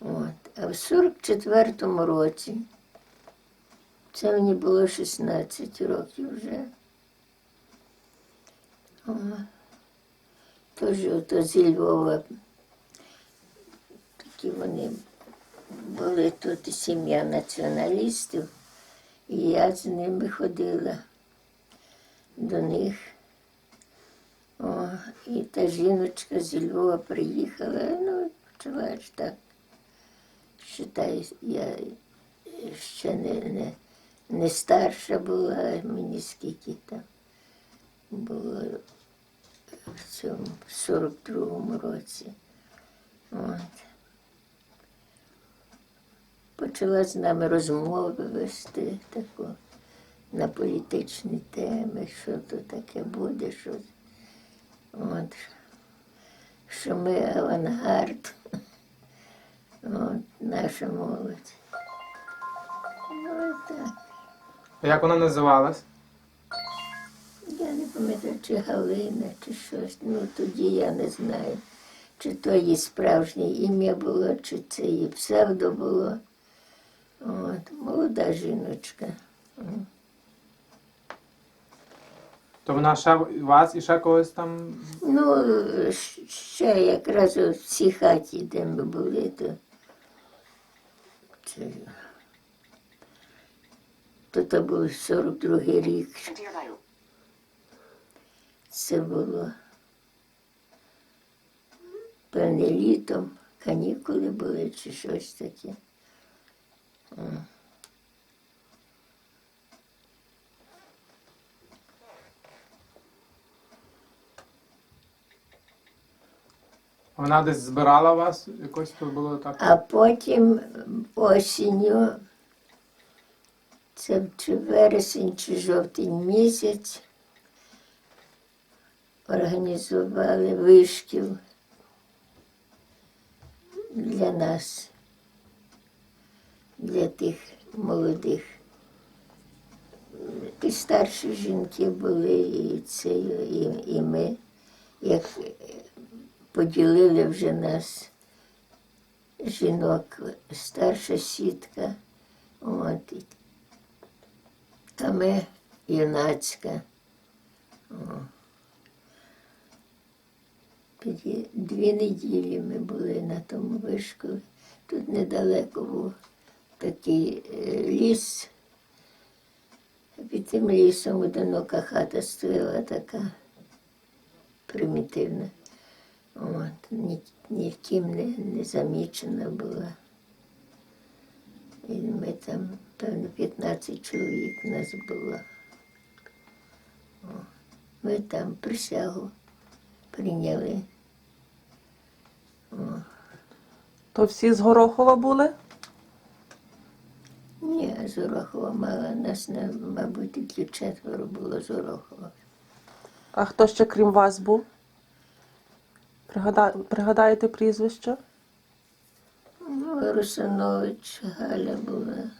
От. А в 44-му році, це мені було 16 років вже. Тож ото зі Львова такі вони були тут сім'я націоналістів, і я з ними ходила до них. О, і та жіночка зі Львова приїхала, ну, почуваєш так. Считай, я ще не, не, не старша була, мені скільки там було в цьому 42-му році. От. Почала з нами розмови вести таку на політичні теми, що то таке буде, що, от, що ми авангард, от, наша молодь. Ну, так. А як вона називалась? Я не пам'ятаю, чи Галина, чи щось. Ну тоді я не знаю, чи то її справжнє ім'я було, чи це її псевдо було. От, молода жіночка. То вона ще вас і ще когось там. Ну, ще якраз в цій хаті, де ми були, то це, то, це був 42-й рік. Це було певне літом, канікули були чи щось таке. Вона десь збирала вас, якось то було так. А потім осінню, це чи вересень, чи жовтень місяць, організували вишкіл для нас, для тих молодих. І старші жінки були, і це, і, і ми, як поділили вже нас жінок, старша сітка, от, а ми юнацька. Дві неділі ми були на тому вишколі. Тут недалеко був такий е, ліс. Під тим лісом одинока хата стояла така примітивна. От, ні, ніким не, не замічена була. І ми там, певно, 15 чоловік нас було. Ми там присягу прийняли. То всі з Горохова були? Ні, з Орохова мала нас, мабуть, тільки четверо було з Орохова. А хто ще крім вас був? Пригада... Пригадаєте прізвище? Ну, Русанович Галя була.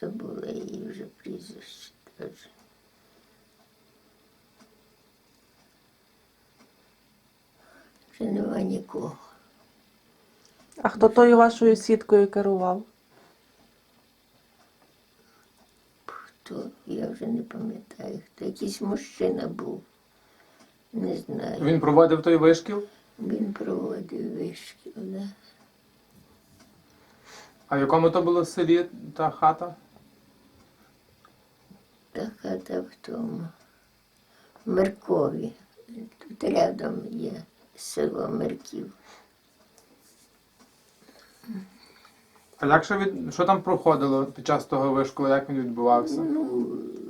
Забула її вже прізвище теж. Вже нема нікого. А хто тою вашою сіткою керував? Хто? Я вже не пам'ятаю. Хто якийсь мужчина був. Не знаю. Він проводив той вишкіл, Він проводив вишкіл, да. а в якому то було селі та хата? Та хата в тому. В Меркові. Тут рядом є село Мерків. А як ще від... що там проходило під час того вишколу, як він відбувався? Ну,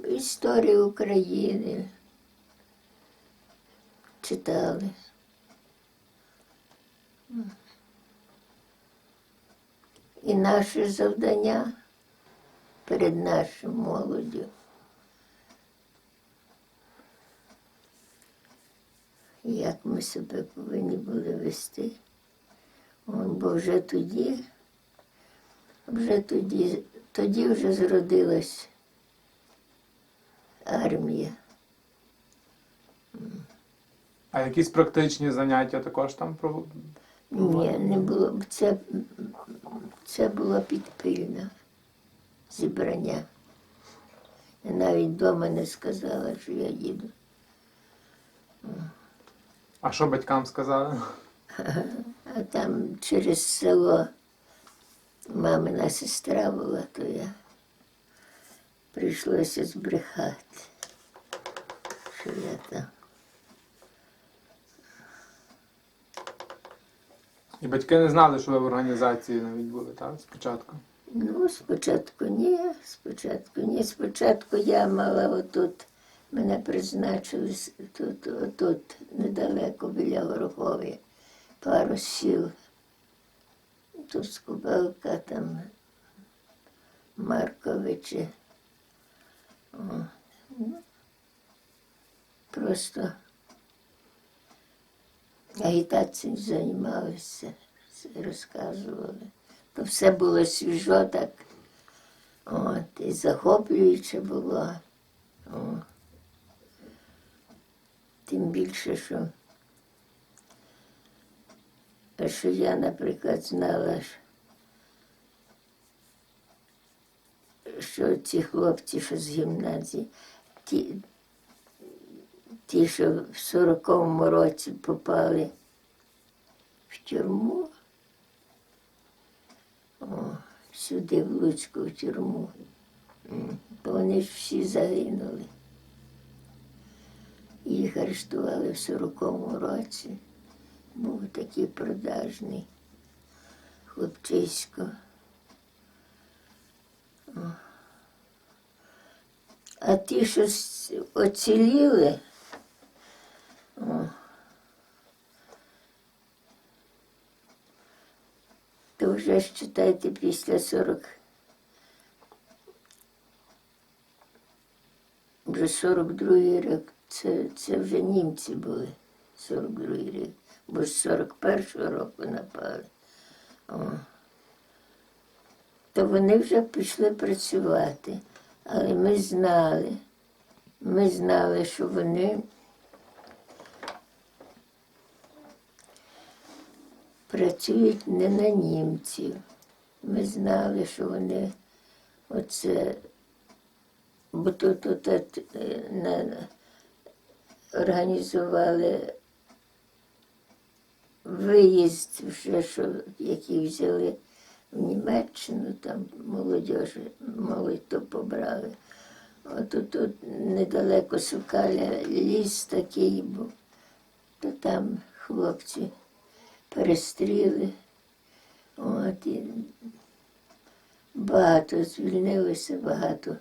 історію України читали. І наше завдання перед нашою молоддю. Як ми себе повинні були вести. Бо вже тоді, вже тоді, тоді вже зродилась армія. А якісь практичні заняття також там про. Ні, не було. Це, це було підпільне зібрання. Я навіть вдома не сказала, що я їду. А що батькам сказали? А там через село мамина сестра була, то я прийшлося збрехати, що я там. І батьки не знали, що ви в організації навіть були, так? Спочатку. Ну, спочатку ні, спочатку ні. Спочатку я мала отут, мене призначили тут, отут, недалеко біля Горохові, пару сіл. Тут Скубелка, там Марковичі. Просто агітацією займалися, розказували. То все було свіжо так. От, і захоплююче було. О. Тим більше, що, що я, наприклад, знала, що- ці хлопці, що з гімназії, ті, ті, що в 40-му році попали в тюрму, о, сюди, в Луцьку, в тюрму. То вони ж всі загинули. Їх арештували в 40-му році. Був такий продажний хлопчисько. А ті, що оціліли, то вже читайте після 40. Вже 42-й рік, це, це вже німці були, 42-й рік, бо з 41-го року напали. О. То вони вже пішли працювати. Але ми знали, ми знали, що вони працюють не на німців. Ми знали, що вони оце, бо тут, тут е, на, організували виїзд, вже, що, який взяли в Німеччину, там молодіж, молодь то побрали. От тут, тут недалеко Сукаля ліс такий був, то там хлопці перестріли. От, і багато звільнилося, багато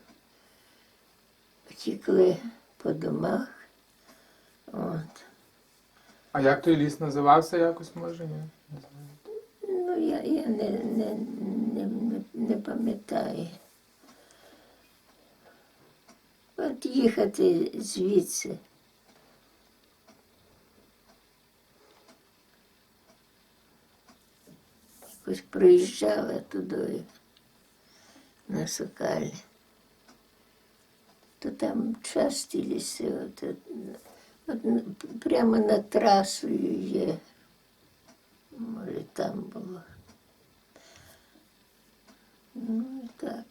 втікли по домах. От. А як той ліс називався якось, може? Ні? Не знаю. Ну, я, я не, не, не, не, пам'ятаю. От їхати звідси. Якось проїжджала туди на Сокалі. То там часті ліси, от, прямо над трасою є. Може, там було. Ну, і так.